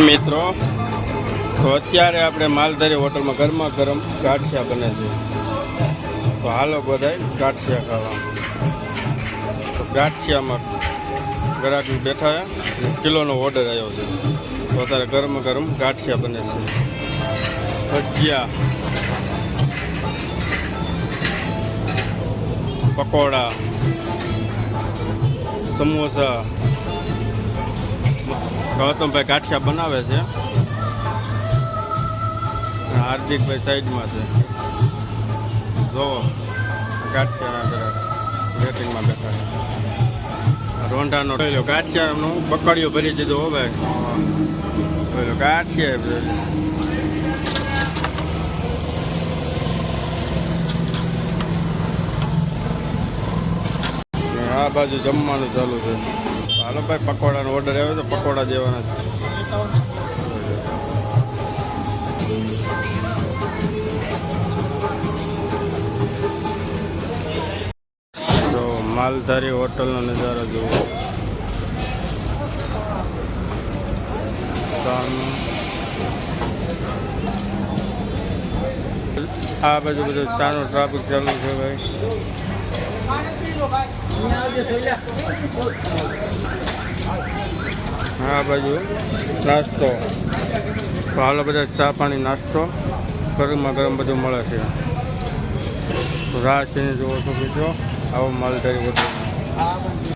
મિત્રો, તો અત્યારે આપણે માલધારી હોટલમાં ગરમા ગરમ ગાંઠિયા બને છે. તો હાલો બધાય ગાંઠિયા ખાવા. તો ગાંઠિયામાં ગ્રાહક બેઠા કિલોનો ઓર્ડર આવ્યો છે. તો અત્યારે ગરમ ગરમ ગાંઠિયા બને છે. ભજીયા, પકોડા, સમોસા ગૌતમભાઈ ગાંઠિયા બનાવે છે. હાર્દિકભાઈ સાઈડમાં છે. જોવો ગાંઠિયાના જરા વેટિંગમાં બેઠા છે. રોંઢાનો પેલો ગાંઠિયાનું બકડીઓ ભરી દીધો હો ભાઈ. પેલો ગાંઠિયા આ બાજુ જમવાનું ચાલુ છે. હાલો ભાઈ પકોડાનો ઓર્ડર આવ્યો તો પકોડા દેવાના છે. તો માલધારી હોટલનો નજારો જુઓ. આ બાજુ બધું ચાનો ટ્રાફિક ચાલુ છે ભાઈ. આ બાજુ નાસ્તો. હાલો બધા ચા પાણી નાસ્તો. ગરમમાં ગરમ બધું મળે છે. રાહ જોવો છો બીજો આવો માલધારી હોટલ